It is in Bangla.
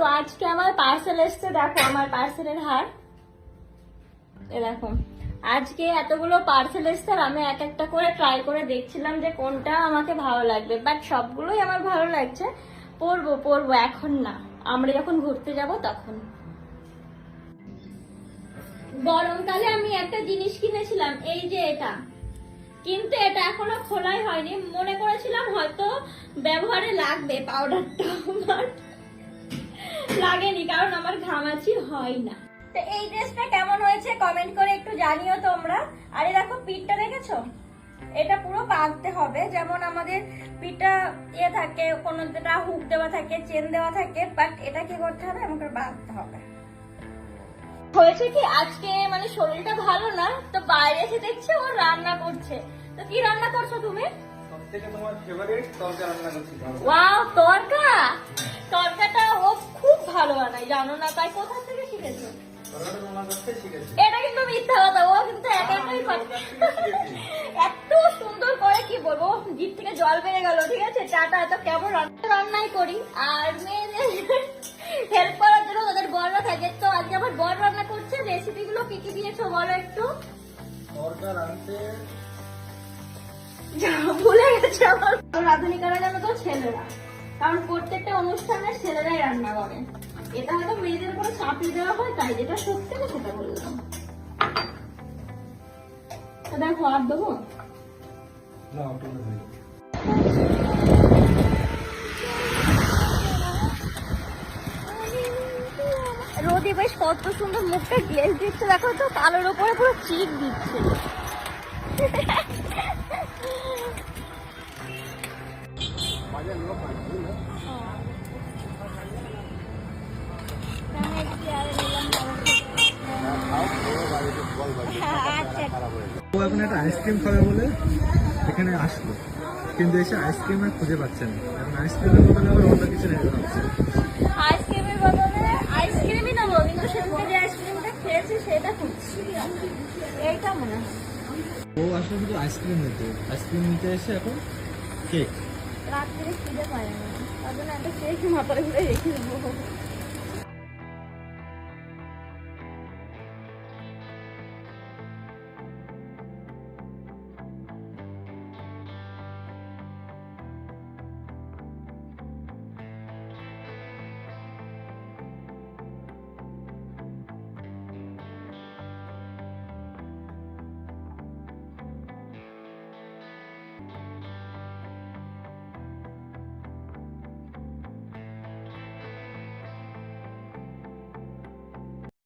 তো আজকে আমার পার্সেল এসছে, দেখো আমার পার্সেলের হার। এ দেখো, আজকে এতগুলো পার্সেল এসছে আর আমি এক একটা করে ট্রাই করে দেখছিলাম যে কোনটা আমাকে ভালো লাগবে। বাট সবগুলোই আমার ভালো লাগছে। পরবো পরবো, এখন না। আমরা যখন ঘুরতে যাব তখন। গরমকালে আমি একটা জিনিস কিনেছিলাম, এই যে এটা। কিন্তু এটা এখনও খোলাই হয়নি। মনে করেছিলাম হয়তো ব্যবহারে লাগবে পাউডারটা লাগেনি কারণ আমার ঘামাচি হয় না। তো এই ড্রেসটা কেমন হয়েছে কমেন্ট করে একটু জানিও তোমরা। আরে দেখো পিঠটা দেখেছ? এটা পুরো বাঁধতে হবে যেমন আমাদের পিঠটা ইয়ে থাকে কোনোটা হুক দেওয়া থাকে চেন দেওয়া থাকে বাট এটা কি করতে হবে? আমাকে বাঁধতে হবে। হয়েছে কি আজকে মানে শরীরটা ভালো না তো বাইরে এসে দেখছে ও রান্না করছে। তো কি রান্না করছ তুমি? সবথেকে তোমার ফেভারিট তরকা রান্না করছি ওয়াও তরকা? তরকাটা ও খুব ভালো বানায় জানো না? তাই কোথা থেকে শিখেছো। এটা কিন্তু মিথ্যা কথা ও কিন্তু একা একাই এত সুন্দর করে কি বলব জিভ থেকে জল বেড়ে গেল ঠিক আছে? চাটা এত কেমন রান্নাই করি আর মেয়েদের হেল্প করার জন্য তাদের বড়রা থাকে। তো আজকে আমার বড় রান্না করছে রেসিপি গুলো কি কি দিয়েছ বলো একটু? ভুলে গেছে আমার। রাধুনিকারা যেন তো? ছেলেরা। কারণ প্রত্যেকটা অনুষ্ঠানে ছেলেরাই রান্না করে। এটা হয়তো মেয়েদের উপরে চাপিয়ে দেওয়া হয় তাই যেটা সত্যি না সেটা বললাম। দেখো আর দেবো। রোদি বেশ কত সুন্দর মুখটা গ্লেজ দিচ্ছে দেখো তো কালোর উপরে পুরো চিক দিচ্ছে। আচ্ছা ও এখন একটা আইসক্রিম খাবে বলে এখানে আসলো। কিন্তু এসে আইসক্রিম আর খুঁজে পাচ্ছে না। এখন আইসক্রিমের বদলে আবার অন্য কিছু নেবে ভাবছে আইসক্রিমের বদলে আইসক্রিমই নেব কিন্তু সেদিনকে যে আইসক্রিমটা খেয়েছি সেটা খুঁজছি। এইটা মনে হয়। ও আসলে শুধু আইসক্রিম নিতে। আইসক্রিম নিতে এসে এখন কেক রাত্রে খিদে পায় না। তার জন্য একটা কেক মাথায় ঘুরে রেখে দেবো।